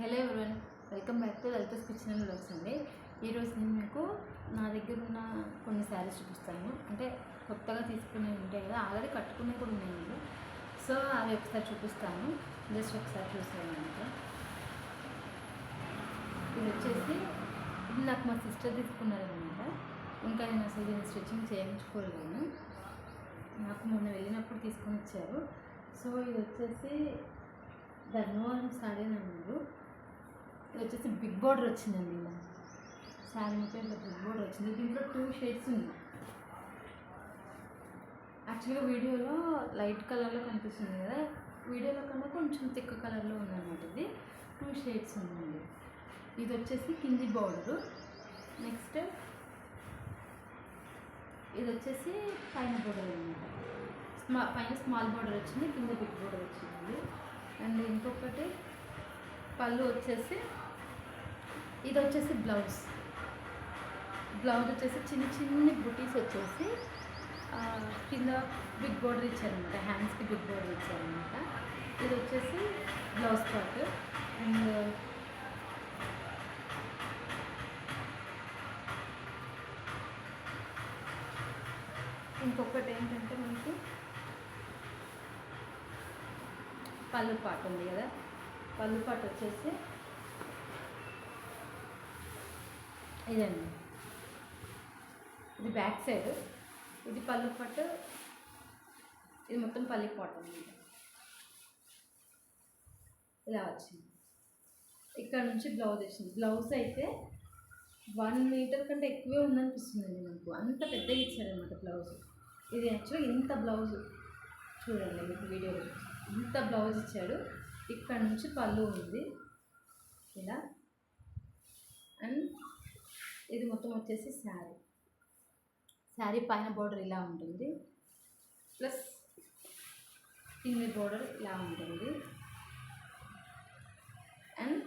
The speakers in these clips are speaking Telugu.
Hello everyone welcome back to Lalitha kitchen and అండి. ఈరోజు నేను మీకు నా దగ్గర ఉన్న కొన్ని శారీస్ చూపిస్తాను. అంటే కొత్తగా తీసుకునే ఉంటాయి కదా ఆల్రెడీ కట్టుకునే కూడా ఉన్నాయి సో అవి ఒకసారి చూపిస్తాను. జస్ట్ ఒకసారి చూసాను ఇది వచ్చేసి ఇది నాకు మా సిస్టర్ తీసుకున్నారనమాట. ఇంకా నేను అసలు దీన్ని స్టిచ్చింగ్ చేయించుకోలేను. నాకు మొన్న వెళ్ళినప్పుడు తీసుకొని వచ్చారు. సో ఇది వచ్చేసి ధర్మవరం సారీ అన్నారు. ఇది వచ్చేసి బిగ్ బార్డర్ వచ్చిందండి ఇలా శారీ మొత్తం ఇట్లా బిగ్ బోర్డర్ వచ్చింది. దీంట్లో టూ షేడ్స్ ఉన్నాయి. యాక్చువల్గా వీడియోలో లైట్ కలర్లో కనిపిస్తుంది కదా. వీడియోలో కన్నా కొంచెం తిక్క కలర్లో ఉందన్నమాట ఇది. టూ షేడ్స్ ఉందండి. ఇది వచ్చేసి కింది బోర్డరు. నెక్స్ట్ ఇది వచ్చేసి పైన బోర్డర్ అనమాట స్మా పైన స్మాల్ బోర్డర్ వచ్చింది కింద బిగ్ బోర్డర్ వచ్చింది అండ్ ఇంకొకటి పళ్ళు వచ్చేసి ఇది వచ్చేసి బ్లౌజ్. బ్లౌజ్ వచ్చేసి చిన్న చిన్ని బుటీస్ వచ్చేసి కింద బిగ్ బోర్డర్ ఇచ్చారనమాట. హ్యాండ్స్కి బిగ్ బోర్డర్ ఇచ్చారనమాట. ఇది వచ్చేసి బ్లౌజ్ పార్ట్. అండ్ ఇంకొకటి ఏంటంటే మనకి పళ్ళు పాట ఉంది కదా. పళ్ళు పాట వచ్చేసి ఇదండి. ఇది బ్యాక్ సైడ్. ఇది పళ్ళు పాటు ఇది మొత్తం పల్లి పాట ఉంది ఇలా వచ్చింది. ఇక్కడ నుంచి బ్లౌజ్ వచ్చింది. బ్లౌజ్ అయితే వన్ మీటర్ కంటే ఎక్కువే ఉందనిపిస్తుందండి నాకు. అంత పెద్దగా ఇచ్చారనమాట బ్లౌజ్. ఇది యాక్చువల్గా ఇంత బ్లౌజ్. చూడండి మీకు వీడియోలో ఇంత బ్లౌజ్ ఇచ్చాడు. ఇక్కడ నుంచి పళ్ళు ఉంది. ఇలా. అండ్ ఇది మొత్తం వచ్చేసి శారీ. శారీ పైన బోర్డర్ ఇలా ఉంటుంది. ప్లస్ కింద బోర్డర్ ఇలా ఉంటుంది. అండ్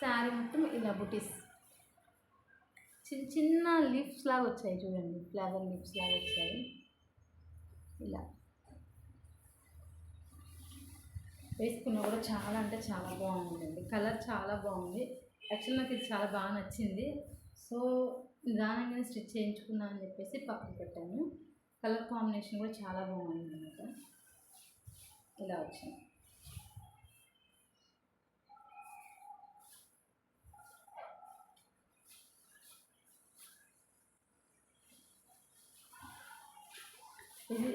శారీ మొత్తం ఇలా బుటీస్ చిన్న చిన్న లిప్స్ లాగా వచ్చాయి చూడండి. ఫ్లవర్ లిప్స్ లాగా వచ్చాయి. ఇలా. వేసుకున్న కూడా చాలా అంటే చాలా బాగుందండి. కలర్ చాలా బాగుంది. యాక్చువల్ నాకు ఇది చాలా బాగా నచ్చింది. సో నిదానంగానే స్టిచ్ చేయించుకున్నా అని చెప్పేసి పక్కన పెట్టాను. కలర్ కాంబినేషన్ కూడా చాలా బాగుంది అనమాట ఇలా వచ్చింది. ఇది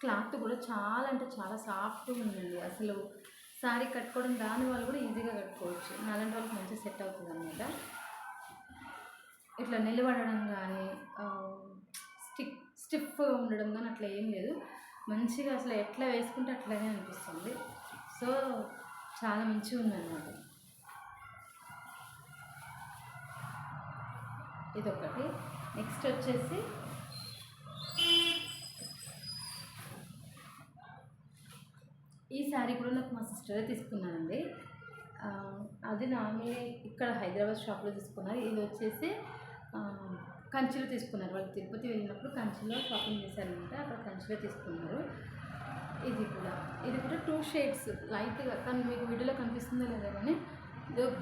క్లాత్ కూడా చాలా అంటే చాలా సాఫ్ట్గా ఉందండి. అసలు శారీ కట్టుకోవడం దాని వాళ్ళు కూడా ఈజీగా కట్టుకోవచ్చు. నాలాంటి వాళ్ళకి మంచిగా సెట్ అవుతుంది అనమాట ఇట్లా నిలబడడం కానీ స్టిక్ స్టిఫ్గా ఉండడం కానీ అట్లా ఏం లేదు. మంచిగా అసలు ఎట్లా వేసుకుంటే అట్లానే అనిపిస్తుంది. సో చాలా మంచిగా ఉందన్నమాట. ఇదొకటి. నెక్స్ట్ వచ్చేసి ఈ శారీ కూడా నాకు మా సిస్టరే తీసుకున్నానండి అది నామే ఇక్కడ హైదరాబాద్ షాప్లో తీసుకున్నారు. ఇది వచ్చేసి కంచిలో తీసుకున్నారు. వాళ్ళు తిరుపతి వెళ్ళినప్పుడు కంచిలో షాపింగ్ చేశారనమాట అక్కడ కంచిలో తీసుకున్నారు. ఇది కూడా. ఇది కూడా టూ షేడ్స్ లైట్గా కానీ మీకు వీడియోలో కనిపిస్తుందో లేదో కానీ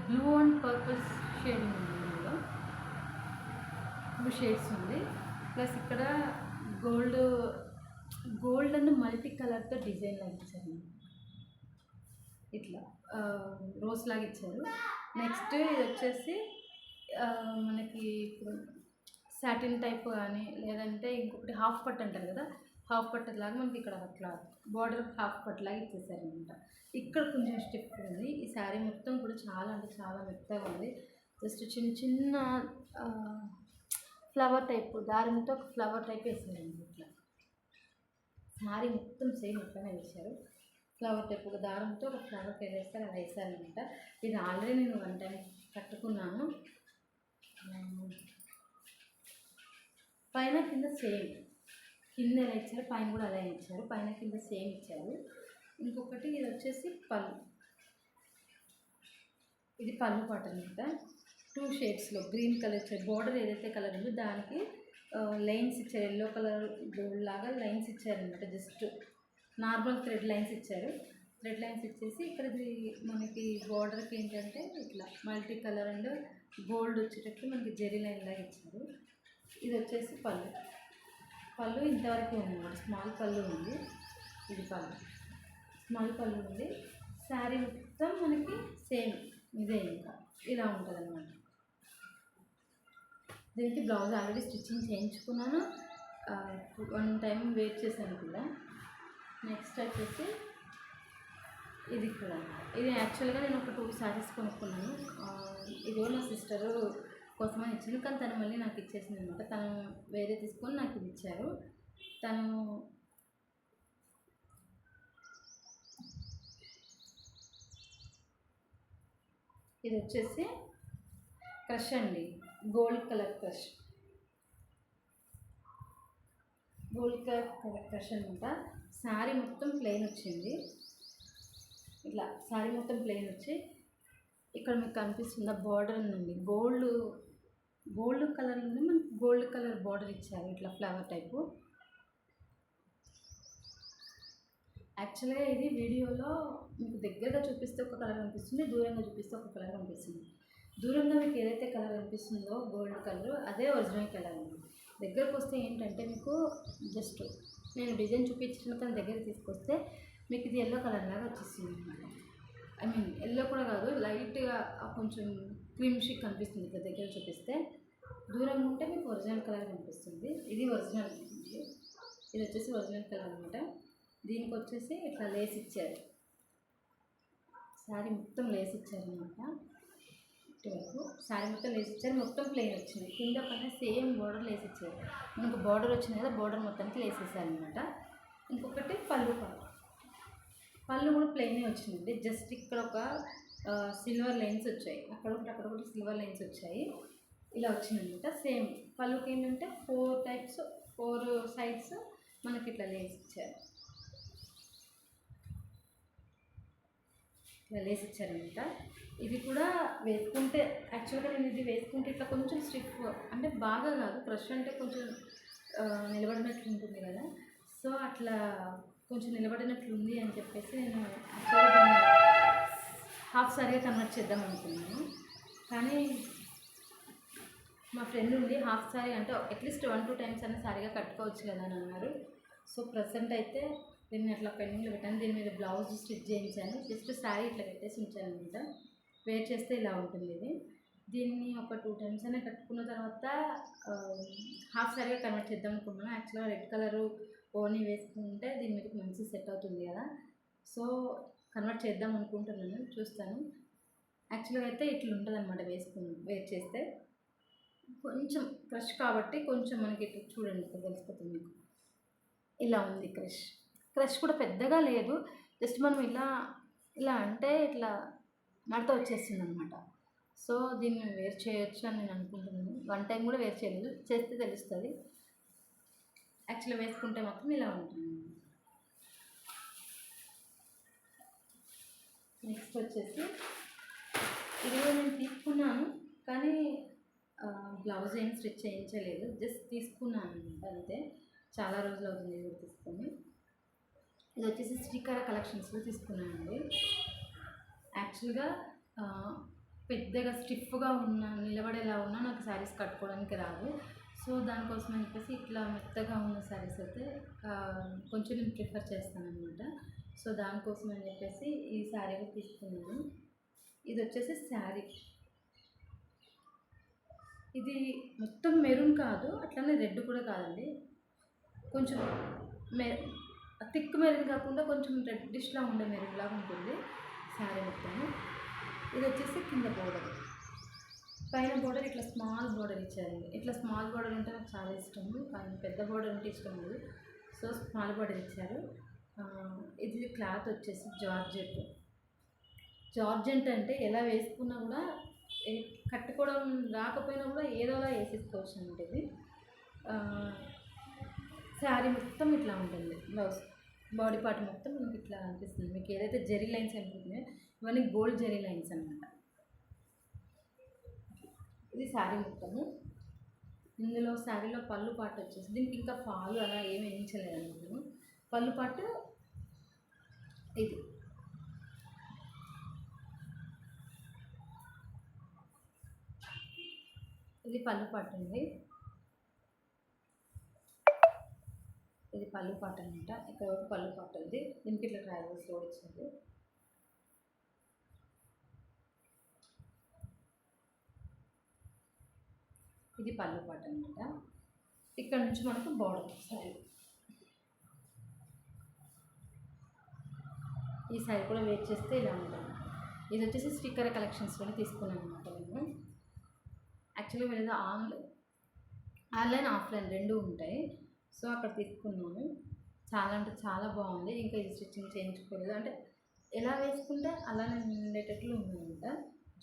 బ్లూ అండ్ పర్పుల్ షేడింగ్ ఉంది ఇందులో. టూ షేడ్స్ ఉంది. ప్లస్ ఇక్కడ గోల్డ్ గోల్డ్ అండ్ మల్టీ కలర్తో డిజైన్ లాగా ఇచ్చారు. ఇట్లా రోజ్ లాగా ఇచ్చారు. నెక్స్ట్ ఇది వచ్చేసి మనకి ఇప్పుడు సాటిన్ టైప్ కానీ లేదంటే ఇంకొకటి హాఫ్ పట్ అంటారు కదా హాఫ్ పట్ లాగా మనకి ఇక్కడ అట్లా బార్డర్ హాఫ్ పట్ లాగా ఇచ్చేసారనమాట ఇక్కడ కొంచెం స్టిఫ్ ఉంది. ఈ శారీ మొత్తం కూడా చాలా అంటే చాలా మెత్తగా ఉంది. జస్ట్ చిన్న చిన్న ఫ్లవర్ టైప్ దారంతో ఒక ఫ్లవర్ టైప్ వేసారండి ఇట్లా. శారీ మొత్తం సేమ్ ఇట్లానే వేశారు. ఫ్లవర్ టైప్ ఒక దారంతో ఒక ఫ్లవర్ టైప్ వేస్తారు అది వేసారనమాట ఇది ఆల్రెడీ నేను వన్ టైం కట్టుకున్నాను. పైన కింద సేమ్. కింద ఎలా ఇచ్చారు? పైన కూడా అలా ఇచ్చారు. పైన కింద సేమ్ ఇచ్చారు. ఇంకొకటి ఇది వచ్చేసి పళ్ళు. ఇది పళ్ళు పాట అనమాట. టూ షేడ్స్లో గ్రీన్ కలర్ ఇచ్చారు బార్డర్ ఏదైతే కలర్ ఉందో దానికి లైన్స్ ఇచ్చారు. ఎల్లో కలర్ గోల్డ్ లాగా లైన్స్ ఇచ్చారనమాట జస్ట్ నార్మల్ థ్రెడ్ లైన్స్ ఇచ్చారు. థ్రెడ్ లైన్స్ ఇచ్చేసి ఇక్కడది మనకి బార్డర్కి ఏంటంటే ఇట్లా మల్టీ కలర్ అండ్ గోల్డ్ వచ్చేటట్లు మనకి జెరీ లైన్ లాగా ఇచ్చారు. ఇది వచ్చేసి పళ్ళు. పళ్ళు ఇంతవరకు ఉంది స్మాల్ పళ్ళు ఉంది. ఇది పళ్ళు. స్మాల్ పళ్ళు ఉంది. శారీ మొత్తం మనకి సేమ్ ఇదే ఇంకా. ఇలా ఉంటుంది అనమాట దీనికి బ్లౌజ్ ఆల్రెడీ స్టిచ్చింగ్ చేయించుకున్నాను. వన్ టైం వెయిట్ చేశాను కూడా. నెక్స్ట్ వచ్చేసి ఇది కూడా ఇది యాక్చువల్గా నేను ఒక టూ శారీస్ కొనుక్కున్నాను. ఇది నా సిస్టరు కోసమని ఇచ్చింది. కానీ తను మళ్ళీ నాకు ఇచ్చేసింది అనమాట. తను వేరే తీసుకొని నాకు ఇది ఇచ్చారు. తను ఇది వచ్చేసి క్రష్ అండి. Gold colour crush. Gold colour colour crush అనమాట. శారీ మొత్తం ప్లెయిన్ వచ్చింది. ఇట్లా శారీ మొత్తం ప్లెయిన్ వచ్చి ఇక్కడ మీకు కనిపిస్తుంది బార్డర్ ఉందండి గోల్డ్ గోల్డ్ కలర్ ఉంది మనకి గోల్డ్ కలర్ బార్డర్ ఇచ్చారు ఇట్లా ఫ్లవర్ టైపు యాక్చువల్గా ఇది వీడియోలో మీకు దగ్గరగా చూపిస్తే ఒక కలర్ కనిపిస్తుంది దూరంగా చూపిస్తే ఒక కలర్ కనిపిస్తుంది. దూరంగా మీకు ఏదైతే కలర్ కనిపిస్తుందో గోల్డ్ కలర్ అదే ఒరిజినల్ కలర్ అండి. దగ్గరకు వస్తే ఏంటంటే మీకు జస్ట్ నేను డిజైన్ చూపించిన తన దగ్గర తీసుకొస్తే మీకు ఇది ఎల్లో కలర్ లాగా వచ్చేసింది. అనమాట ఐ మీన్ ఎల్లో కూడా కాదు లైట్గా కొంచెం క్రీమ్ షిక్ కనిపిస్తుంది ఇక్కడ దగ్గర చూపిస్తే. దూరంగా ఉంటే మీకు ఒరిజినల్ కలర్ కనిపిస్తుంది. ఇది ఒరిజినల్ ఇది. వచ్చేసి ఒరిజినల్ కలర్ అనమాట. దీనికి వచ్చేసి ఇట్లా లేస్ ఇచ్చారు. శారీ మొత్తం లేస్ ఇచ్చారనమాట. వరకు శారీ మొత్తం లేస్ ఇచ్చారు. మొత్తం ప్లెయిన్ వచ్చింది. కింద పైన సేమ్ బార్డర్ లేస్ ఇచ్చారు. మనకు బార్డర్ వచ్చింది కదా బార్డర్ మొత్తానికి లేస్ ఇచ్చారనమాట ఇంకొకటి పళ్ళు పళ్ళు పళ్ళు కూడా ప్లెయినే వచ్చిందండి జస్ట్ ఇక్కడ ఒక సిల్వర్ లైన్స్ వచ్చాయి. అక్కడ ఒకటి అక్కడ ఒకటి సిల్వర్ లైన్స్ వచ్చాయి. ఇలా వచ్చిందనమాట సేమ్ పళ్ళుకి ఏంటంటే ఫోర్ టైప్స్ ఫోర్ సైడ్స్ మనకి ఇట్లా లేస్ ఇచ్చారు. ఇట్లా లేస్ ఇచ్చారనమాట ఇది కూడా వేసుకుంటే యాక్చువల్గా నేను ఇది వేసుకుంటే ఇట్లా కొంచెం స్టిఫ్ అంటే బాగా కాదు. క్రష్ అంటే కొంచెం నిలబడినట్లు ఉంటుంది కదా. సో అట్లా కొంచెం నిలబడినట్లుంది అని చెప్పేసి నేను హాఫ్ సారీగా కన్వర్ట్ చేద్దాం అనుకున్నాను. కానీ మా ఫ్రెండ్ ఉండి హాఫ్ సారీ అంటే at least one two times అన్న సారీగా కట్టుకోవచ్చు కదా అని అన్నారు. సో ప్రజెంట్ అయితే దీన్ని అట్లా పెండింగ్లో పెట్టాను. దీని మీద బ్లౌజ్ స్టిచ్ చేయించాను. జస్ట్ శారీ ఇట్లా పెట్టేసి ఉంచాను అనమాట. వేర్ చేస్తే ఇలా ఉంటుంది ఇది. దీన్ని ఒక టూ టైమ్స్ అయినా కట్టుకున్న తర్వాత హాఫ్ సారీగా కన్వర్ట్ చేద్దాం అనుకున్నాను. యాక్చువల్గా రెడ్ కలరు పోనీ వేసుకుంటే దీని మీద మంచి సెట్ అవుతుంది కదా. సో కన్వర్ట్ చేద్దాం అనుకుంటున్నాను చూస్తాను. యాక్చువల్గా అయితే ఇట్లా ఉంటుంది అనమాట వేసుకుని వేర్ చేస్తే. కొంచెం క్రష్ కాబట్టి కొంచెం మనకి ఇట్లా చూడండి ఇక్కడ తెలిసిపోతుంది మీకు. ఇలా ఉంది క్రష్. క్రష్ కూడా పెద్దగా లేదు. జస్ట్ మనం ఇలా ఇలా అంటే ఇట్లా మడత వచ్చేస్తుంది అనమాట సో దీన్ని వేర్ చేయొచ్చు అని నేను అనుకుంటున్నాను. వన్ టైం కూడా వేర్ చేయలేదు. చేస్తే తెలుస్తుంది. యాక్చువల్గా వేసుకుంటే మాత్రం ఇలా ఉంటుంది. నెక్స్ట్ వచ్చేసి ఇది నేను తీసుకున్నాను కానీ బ్లౌజ్ ఏం స్టిచ్ చేయించలేదు జస్ట్ తీసుకున్నాను అంతే. చాలా రోజులు అవుతుంది ఇది కూడా తీసుకొని. ఇది వచ్చేసి శ్రీకార కలెక్షన్స్లో తీసుకున్నానండి. యాక్చువల్గా పెద్దగా స్టిఫ్గా ఉన్న నిలబడేలా ఉన్నా నాకు శారీస్ కట్టుకోవడానికి రాదు. సో దానికోసం అని చెప్పేసి ఇట్లా మెత్తగా ఉన్న శారీస్ అయితే కొంచెం నేను ప్రిఫర్ చేస్తాను అనమాట సో దానికోసం అని చెప్పేసి ఈ శారీ తీసుకున్నాను. ఇది వచ్చేసి శారీ. ఇది మొత్తం మెరూన్ కాదు అట్లనే రెడ్ కూడా కాదండి. కొంచెం మె థిక్ మెరూన్ కాకుండా కొంచెం రెడ్డిష్లా ఉండే మెరూన్ లాగా ఉంటుంది శారీ మొత్తము. ఇది వచ్చేసి కింద పోవడం పైన బోర్డర్ ఇట్లా స్మాల్ బోర్డర్ ఇచ్చారు. ఇట్లా స్మాల్ బోర్డర్ అంటే నాకు చాలా ఇష్టం. కానీ పెద్ద బోర్డర్ అంటే ఇష్టం లేదు. సో స్మాల్ బోర్డర్ ఇచ్చారు. ఇది క్లాత్ వచ్చేసి జార్జెట్. జార్జెంట్ అంటే ఎలా వేసుకున్నా కూడా కట్టుకోవడం రాకపోయినా కూడా ఏదోలా వేసేసుకోవచ్చు అనమాట ఇది. శారీ మొత్తం ఇట్లా ఉంటుంది. బ్లౌజ్ బాడీ పార్ట్ మొత్తం మీకు ఇట్లా అనిపిస్తుంది. మీకు ఏదైతే జెరీ లైన్స్ అనిపిస్తున్నాయో ఇవన్నీ గోల్డ్ జెరీ లైన్స్ అనమాట ఇది శారీ మొత్తము. ఇందులో శారీలో పళ్ళు పాటు వచ్చేసి దీనికి ఇంకా ఫాలు అలా ఏమి వేయించలేదు మేము పళ్ళు పాటు ఇది. ఇది పళ్ళు పాటు అండి. ఇది పళ్ళు పాటు అనమాట. ఇక్కడ ఒక పళ్ళు పాట ఉంది. దీనికి ఇట్లా ట్రావెల్స్ లోడ్ వచ్చింది ఇది పళ్ళు పాట అనమాట ఇక్కడ నుంచి మనకు బార్డర్ సైడ్ ఈ సైడ్ కూడా వెయిట్ చేస్తే ఇలా ఉంటుంది. ఇది వచ్చేసి స్టిక్కర్ కలెక్షన్స్లోనే తీసుకున్నాను అనమాట నేను. యాక్చువల్గా వీళ్ళది ఆన్లైన్ ఆన్లైన్ ఆఫ్లైన్ రెండు ఉంటాయి. సో అక్కడ తీసుకున్నాను. చాలా అంటే చాలా బాగుంది. ఇంకా ఇది స్టిచ్చింగ్ చేయించుకోలేదు. అంటే ఎలా వేసుకుంటే అలానే ఉండేటట్లు ఉందన్నమాట.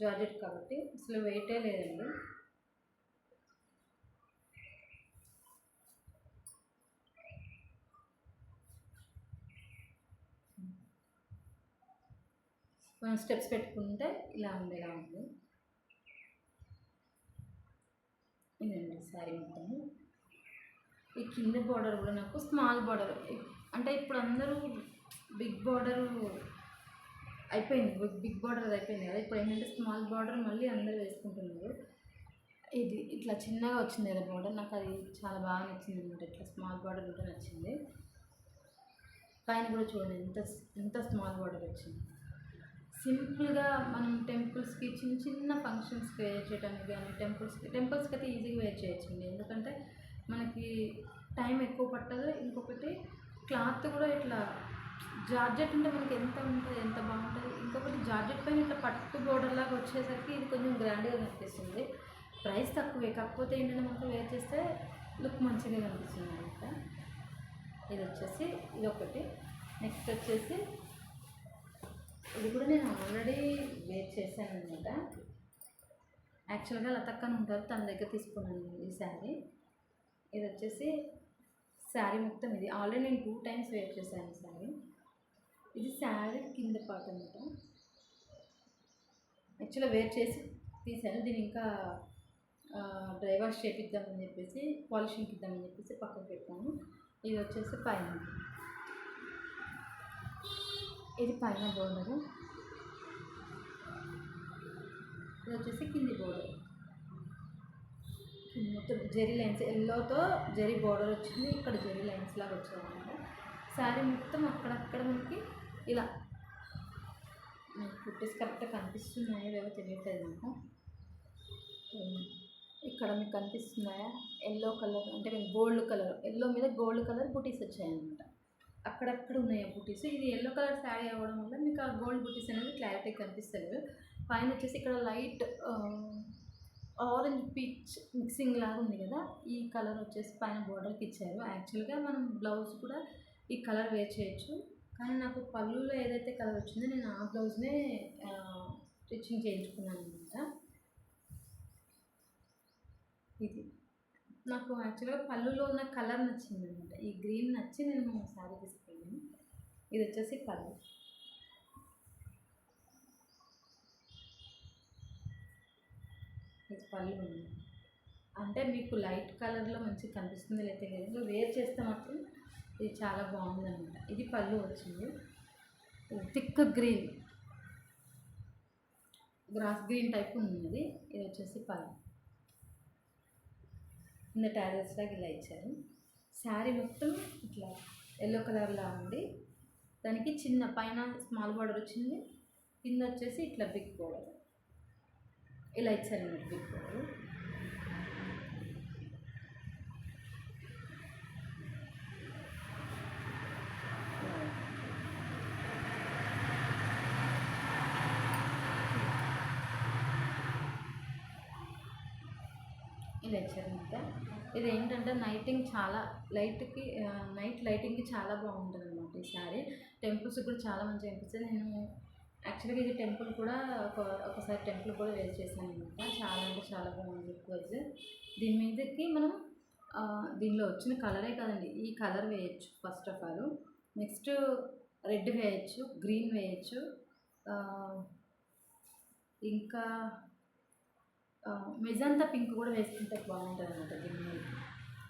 జార్జెట్ కాబట్టి అసలు వెయిటే లేదండి. మనం స్టెప్స్ పెట్టుకుంటే ఇలా ఉంది ఇలా ఉంది. ఇదండి శారీ మొత్తము ఈ కింద బార్డర్ కూడా నాకు స్మాల్ బార్డర్ అంటే ఇప్పుడు అందరూ బిగ్ బార్డర్ అయిపోయింది. బిగ్ బార్డర్ అయిపోయింది కదా. ఇప్పుడు ఏంటంటే స్మాల్ బార్డర్ మళ్ళీ అందరూ వేసుకుంటున్నారు. ఇది ఇట్లా చిన్నగా వచ్చింది కదా బార్డర్ నాకు అది చాలా బాగా నచ్చింది అనమాట. ఇట్లా స్మాల్ బార్డర్ కూడా నచ్చింది. పైన కూడా చూడండి. ఎంత ఎంత స్మాల్ బార్డర్ వచ్చింది. సింపుల్గా మనం టెంపుల్స్కి చిన్న చిన్న ఫంక్షన్స్కి వేర్ చేయడానికి కానీ టెంపుల్స్కి టెంపుల్స్కి అయితే ఈజీగా వేర్ చేయొచ్చండి. ఎందుకంటే మనకి టైం ఎక్కువ పట్టదు. ఇంకొకటి క్లాత్ కూడా ఇట్లా జార్జెట్ ఉంటే మనకి ఎంత ఉంటుంది ఎంత బాగుంటుంది. ఇంకొకటి జార్జెట్ పైన ఇట్లా పట్టు బోర్డర్ లాగా వచ్చేసరికి ఇది కొంచెం గ్రాండ్గా కనిపిస్తుంది. ప్రైస్ తక్కువే. కాకపోతే ఏంటంటే మనకు వేర్ చేస్తే లుక్ మంచిగా కనిపిస్తుంది అనమాట. ఇది వచ్చేసి ఇది ఒకటి. నెక్స్ట్ వచ్చేసి ఇది కూడా నేను ఆల్రెడీ వేర్ చేశాను అనమాట యాక్చువల్గా లతక్కని ఉంటారు తన దగ్గర తీసుకున్నాను ఈ శారీ. ఇది వచ్చేసి శారీ మొత్తం ఇది. ఆల్రెడీ నేను టూ టైమ్స్ వేర్ చేశాను ఈ శారీ. ఇది శారీ కింద పాట అనమాట యాక్చువల్గా వేర్ చేసి తీసాను దీని ఇంకా డ్రైవర్ షేప్ ఇద్దామని చెప్పేసి పాలిషింగ్ ఇద్దామని చెప్పేసి పక్కన పెట్టాను. ఇది వచ్చేసి పైన. ఇది పైన బోర్డరు. ఇది వచ్చేసి కింది బోర్డర్. మొత్తం జెరీ లైన్స్ ఎల్లోతో జెరీ బోర్డర్ వచ్చింది. ఇక్కడ జెరీ లైన్స్ లాగా వచ్చాయి అనమాట శారీ మొత్తం అక్కడక్కడ మనకి ఇలా మీకు కుట్టేసి కరెక్ట్గా కనిపిస్తున్నాయో లేవో తెలియట్లేదు నాకు. ఇక్కడ మీకు కనిపిస్తున్నాయా? ఎల్లో కలర్ అంటే మీకు గోల్డ్ కలర్ ఎల్లో మీద గోల్డ్ కలర్ బుటీస్ వచ్చాయన్నమాట. అక్కడక్కడ ఉన్నాయి ఆ బుటీస్? ఇది ఎల్లో కలర్ శారీ అవ్వడం వల్ల మీకు ఆ గోల్డ్ బుటీస్ అనేది క్లారిటీ కనిపిస్తుంది పైన వచ్చేసి ఇక్కడ లైట్ ఆరెంజ్ పీచ్ మిక్సింగ్ లాగా ఉంది కదా ఈ కలర్ వచ్చేసి పైన బోర్డర్కి ఇచ్చారు. యాక్చువల్గా మనం బ్లౌజ్ కూడా ఈ కలర్ వేర్ చేయొచ్చు. కానీ నాకు పళ్ళులో ఏదైతే కలర్ వచ్చిందో నేను ఆ బ్లౌజ్నే స్టిచ్చింగ్ చేయించుకున్నాను అనమాట ఇది. నాకు యాక్చువల్గా పళ్ళులో ఉన్న కలర్ నచ్చింది అనమాట ఈ గ్రీన్ నచ్చి నేను శారీ తీసుకున్నాను. ఇది వచ్చేసి పళ్ళు. ఇది పళ్ళు ఉంది అంటే మీకు లైట్ కలర్లో మంచిగా కనిపిస్తుంది లేకపోతే లేదు. వేర్ చేస్తే మాత్రం ఇది చాలా బాగుంది అనమాట ఇది పళ్ళు వచ్చింది. Thick green. Grass green type ఉంది ఇది వచ్చేసి పళ్ళు. కింద టారెస్ లాగా ఇలా ఇచ్చారు. శారీ మొత్తం ఇట్లా ఎల్లో కలర్లా ఉంది. దానికి చిన్న పైన స్మాల్ బార్డర్ వచ్చింది. కింద వచ్చేసి ఇట్లా బిగ్ బోర్డర్ ఇలా ఇచ్చారన్నమాట బిగ్ బోర్డర్ ఇలా ఇచ్చారనమాట ఇది ఏంటంటే నైటింగ్ చాలా లైట్కి నైట్ లైటింగ్కి చాలా బాగుంటుంది అనమాట ఈ శారీ. టెంపుల్స్ కూడా చాలా మంచిగా అనిపిస్తుంది. నేను యాక్చువల్గా ఇది టెంపుల్ కూడా ఒక ఒకసారి టెంపుల్ కూడా వేస్ట్ చేశాను అనమాట చాలా అంటే చాలా బాగుంది లుక్ దీని మీదకి మనం దీనిలో వచ్చిన కలరే కదండి ఈ కలర్ వేయచ్చు first of all. Next red వేయచ్చు గ్రీన్ వేయచ్చు. ఇంకా మెజంతా పింక్ కూడా వేసుకుంటే బాగుంటుంది అనమాట దీన్ని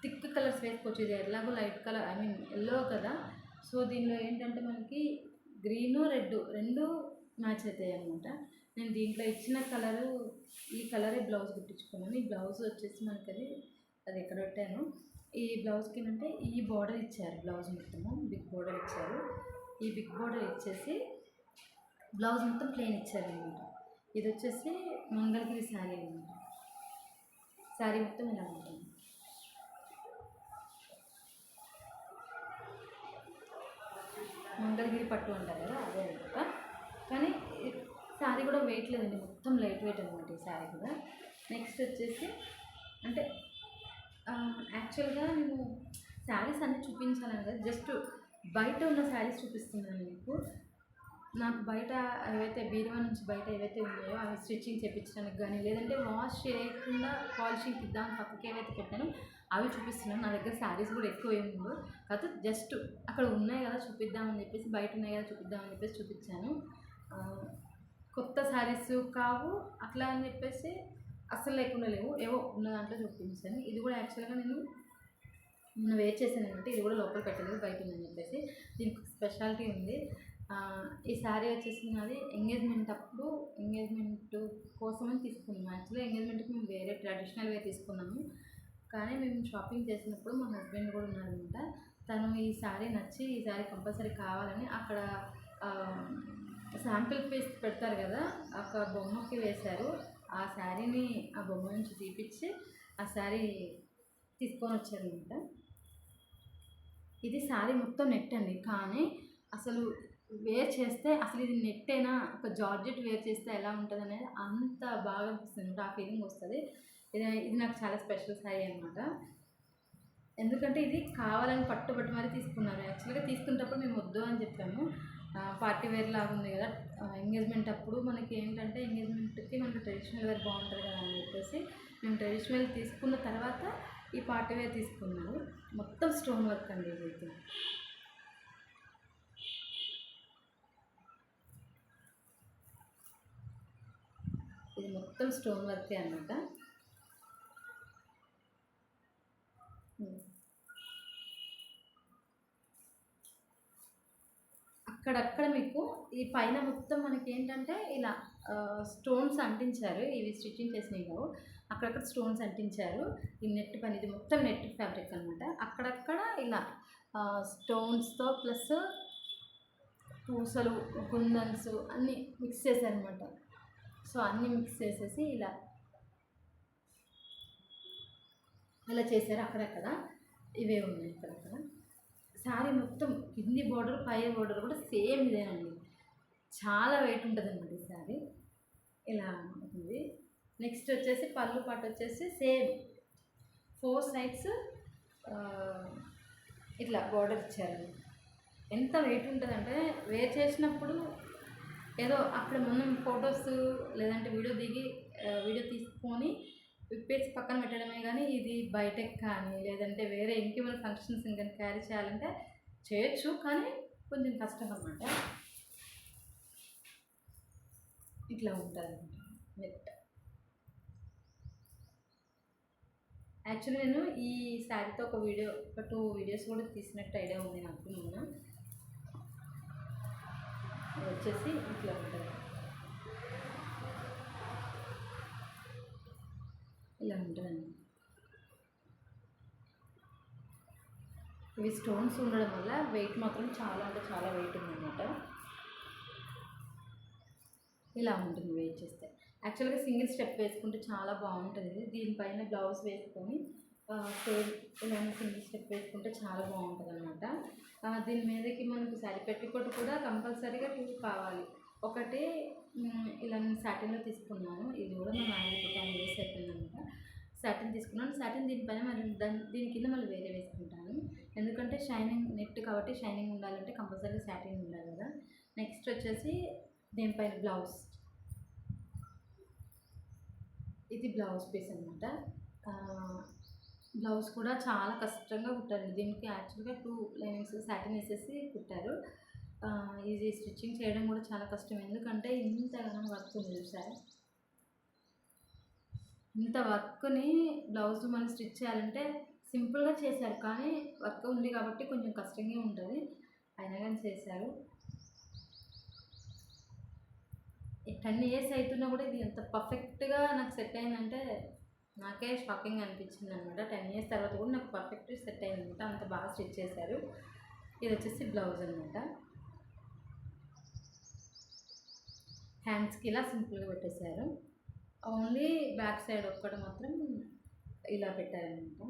థిక్ కలర్స్ వేసుకోవచ్చు ఇది ఎలాగో light colour I mean yellow కదా. సో దీనిలో ఏంటంటే మనకి గ్రీను రెడ్ రెండు మ్యాచ్ అవుతాయి అనమాట నేను దీంట్లో ఇచ్చిన కలరు ఈ కలరే బ్లౌజ్ కుట్టించుకున్నాను. ఈ బ్లౌజ్ వచ్చేసి మనకి అది అది ఎక్కడ పెట్టాను? ఈ బ్లౌజ్కి ఏంటంటే ఈ బార్డర్ ఇచ్చారు బ్లౌజ్ మొత్తము బిగ్ బార్డర్ ఇచ్చారు. ఈ బిగ్ బార్డర్ ఇచ్చేసి బ్లౌజ్ మొత్తం ప్లెయిన్ ఇచ్చారు అనమాట. ఇది వచ్చేసి మంగళగిరి శారీ అనమాట శారీ మొత్తం ఇలా ఉంటుంది. మంగళగిరి పట్టు అంటారు కదా అదే అనమాట కానీ శారీ కూడా వెయిట్ లేదండి మొత్తం లైట్ వెయిట్ అనమాట ఈ శారీ కూడా. నెక్స్ట్ వచ్చేసి అంటే యాక్చువల్గా నేను శారీస్ అన్నీ చూపించాలని కదా జస్ట్ బయట ఉన్న శారీస్ చూపిస్తున్నాను మీకు. నాకు బయట ఏవైతే బీరువా నుంచి బయట ఏవైతే ఉన్నాయో అవి స్టిచ్చింగ్ చేయించడానికి కానీ లేదంటే వాష్ చేయకుండా పాలిషింగ్ ఇద్దాం పక్కకి ఏవైతే పెట్టాను అవి చూపిస్తున్నాను. నా దగ్గర శారీస్ కూడా ఎక్కువ ఏమి ఉండవు. కాకపోతే జస్ట్ అక్కడ ఉన్నాయి కదా చూపిద్దామని చెప్పేసి బయట ఉన్నాయి కదా చూపిద్దామని చెప్పేసి చూపించాను. కొత్త శారీస్ కావు అట్లా అని చెప్పేసి అస్సలు లేకుండా లేవు. ఏవో ఉన్న దాంట్లో చూపించాను. ఇది కూడా యాక్చువల్గా నేను మొన్న వేర్ చేశాను అనమాట ఇది కూడా లోపల పెట్టలేదు బయట ఉందని చెప్పేసి. దీనికి స్పెషాలిటీ ఉంది. ఈ శారీ వచ్చేసి నాది ఎంగేజ్మెంట్ అప్పుడు ఎంగేజ్మెంట్ కోసమని తీసుకున్నాము యాక్చువల్లీ ఎంగేజ్మెంట్కి మేము వేరే ట్రెడిషనల్ వే తీసుకున్నాము. కానీ మేము షాపింగ్ చేసినప్పుడు మా హస్బెండ్ కూడా ఉన్నారనమాట. తను ఈ శారీ నచ్చి ఈ శారీ కంపల్సరీ కావాలని అక్కడ శాంపిల్ పీస్ పెడతారు కదా ఒక బొమ్మకి వేశారు. ఆ శారీని ఆ బొమ్మ నుంచి తీపిచ్చి ఆ శారీ తీసుకొని వచ్చారనమాట. ఇది శారీ మొత్తం నెట్ అండి. కానీ అసలు వేర్ చేస్తే అసలు ఇది నెట్టేనా ఒక జార్జెట్ వేర్ చేస్తే ఎలా ఉంటుంది అనేది అంత బాగా అనిపిస్తుంది. ఆ ఫీలింగ్ వస్తుంది. ఇది ఇది నాకు చాలా స్పెషల్ సారీ అనమాట ఎందుకంటే ఇది కావాలని పట్టుబట్టి మరీ తీసుకున్నారు. యాక్చువల్గా తీసుకునేటప్పుడు మేము వద్దు అని చెప్పాము. పార్టీ వేర్ లాగా ఉంది కదా. ఎంగేజ్మెంట్ అప్పుడు మనకి ఏంటంటే ఎంగేజ్మెంట్కి మనకి ట్రెడిషనల్ వేర్ బాగుంటుంది కదా అని చెప్పేసి మేము ట్రెడిషనల్ తీసుకున్న తర్వాత ఈ పార్టీ వేర్ తీసుకున్నాము మొత్తం స్టోన్ వర్క్ అండి ఇది ఇది మొత్తం స్టోన్ వర్కే అనమాట అక్కడక్కడ మీకు ఈ పైన మొత్తం మనకి ఏంటంటే ఇలా స్టోన్స్ అంటించారు. ఇవి స్టిచ్చింగ్ చేసినవి కావు. అక్కడక్కడ స్టోన్స్ అంటించారు. ఈ నెట్ పని ఇది మొత్తం నెట్ ఫ్యాబ్రిక్ అనమాట అక్కడక్కడ ఇలా స్టోన్స్తో ప్లస్ పూసలు కుందన్స్ అన్నీ మిక్స్ చేశారనమాట సో అన్నీ మిక్స్ చేసేసి ఇలా అలా చేశారు అక్కడక్కడ. ఇవే ఉన్నాయి అక్కడక్కడ శారీ మొత్తం కింది బోర్డర్ పై బోర్డర్ కూడా సేమ్ ఇదేనండి. చాలా వెయిట్ ఉంటుంది అనమాట ఈ శారీ ఇలా ఉంటుంది. నెక్స్ట్ వచ్చేసి పళ్ళు పాటు వచ్చేసి సేమ్. ఫోర్ సైడ్స్ ఇట్లా బోర్డర్ ఇచ్చారు. ఎంత వెయిట్ ఉంటుందంటే వేర్ చేసినప్పుడు ఏదో అక్కడ మనం ఫొటోస్ లేదంటే వీడియో దిగి వీడియో తీసుకొని విప్పేసి పక్కన పెట్టడమే కానీ ఇది బయటకు కానీ లేదంటే వేరే ఇంకేమైనా ఫంక్షన్స్ ఇంకా క్యారీ చేయాలంటే చేయొచ్చు కానీ కొంచెం కష్టం అన్నమాట. ఇట్లా ఉంటుంది నెట్ యాక్చువల్లీ నేను ఈ శారీతో ఒక వీడియో ఒక టూ వీడియోస్ కూడా తీసినట్టు ఐడియా ఉంది నాకు మొన్న వచ్చేసి ఇట్లా ఉంటుంది. ఇలా ఉంటుందండి. ఇవి స్టోన్స్ ఉండడం వల్ల వెయిట్ మాత్రం చాలా అంటే చాలా వెయిట్ ఉందన్నమాట. ఇలా ఉంటుంది వెయిట్ చేస్తే. యాక్చువల్గా సింగిల్ స్టెప్ వేసుకుంటే చాలా బాగుంటుంది. దీనిపైన బ్లౌజ్ వేసుకొని సేమ్ ఇలా సింగిల్ స్టెప్ వేసుకుంటే చాలా బాగుంటుంది అనమాట దీని మీదకి మనకు శారీ పెట్టుకోటి కూడా కంపల్సరీగా టూ కావాలి. ఒకటి ఇలా నేను సాటిన్లో తీసుకున్నాను. ఇది కూడా మనం మ్యారేజ్ టెన్ ఇయర్స్ అయిపోయిందనమాట సాటిన్ తీసుకున్నాను. సాటిన్ దీనిపైన మరి దాని దీని కింద మళ్ళీ వేరే వేసుకుంటాను. ఎందుకంటే షైనింగ్ నెట్ కాబట్టి షైనింగ్ ఉండాలంటే కంపల్సరీ సాటిన్ ఉండాలి కదా. నెక్స్ట్ వచ్చేసి దీనిపైన బ్లౌజ్. ఇది బ్లౌజ్ పీస్ అనమాట బ్లౌజ్ కూడా చాలా కష్టంగా కుట్టారు దీనికి యాక్చువల్గా టూ లైనింగ్స్ సాటిన్ వేసేసి కుట్టారు. ఇది స్టిచ్చింగ్ చేయడం కూడా చాలా కష్టం. ఎందుకంటే ఇంతగానో వర్క్ ఉంది సార్ ఇంత వర్క్ని బ్లౌజ్ మనం స్టిచ్ చేయాలంటే సింపుల్గా చేశారు. కానీ వర్క్ ఉంది కాబట్టి కొంచెం కష్టంగా ఉంటుంది. అయినా కానీ చేశారు. టెన్ ఇయర్స్ అవుతున్నా కూడా ఇది ఎంత పర్ఫెక్ట్గా నాకు సెట్ అయిందంటే నాకే షాకింగ్ అనిపించింది అనమాట టెన్ ఇయర్స్ తర్వాత కూడా నాకు పర్ఫెక్ట్ సెట్ అయింది అనమాట అంత బాగా స్టిచ్ చేశారు. ఇది వచ్చేసి బ్లౌజ్ అనమాట హ్యాండ్స్కి ఇలా సింపుల్గా పెట్టేశారు. ఓన్లీ బ్యాక్ సైడ్ ఒక్కటి మాత్రం ఇలా పెట్టారనమాట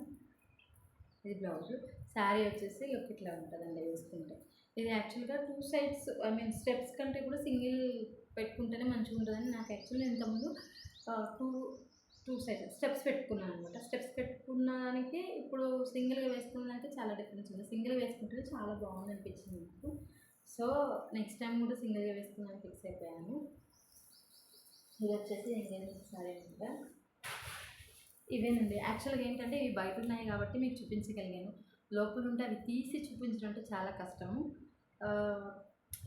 ఇది బ్లౌజ్. శారీ వచ్చేసి లుక్ ఇట్లా ఉంటుందండి వేసుకుంటే. ఇది యాక్చువల్గా two sides I mean steps కంటే కూడా సింగిల్ పెట్టుకుంటేనే మంచిగా ఉంటుందని నాకు యాక్చువల్లీ ఇంతకుముందు టూ టూ సైడ్ స్టెప్స్ పెట్టుకున్నాను అనమాట స్టెప్స్ పెట్టుకున్న దానికి ఇప్పుడు సింగిల్గా వేసుకున్నదానికి చాలా డిఫరెన్స్ ఉంది. సింగిల్ వేసుకుంటే చాలా బాగుంది అనిపించింది నాకు. సో నెక్స్ట్ టైం కూడా సింగిల్గా వేసుకున్నాను ఫిక్స్ అయిపోయాను. ఇది వచ్చేసి ఎంగేజ్మెంట్ సారీ అనమాట. ఇవేనండి యాక్చువల్గా ఏంటంటే ఇవి బయట ఉన్నాయి కాబట్టి మీకు చూపించగలిగాను. లోపల ఉంటే అవి తీసి చూపించడం అంటే చాలా కష్టము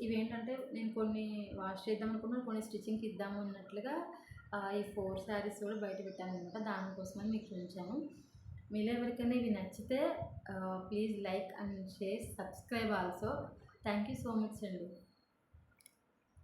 ఇవేంటంటే నేను కొన్ని వాష్ చేద్దాం అనుకున్నాను కొన్ని స్టిచ్చింగ్కి ఇద్దాము అన్నట్లుగా ఈ ఫోర్ శారీస్ కూడా బయట పెట్టాను అనమాట దానికోసమని మీకు చూపించాను మీలో ఎవరికైనా ఇవి నచ్చితే please like and share subscribe also. Thank you so much అండి.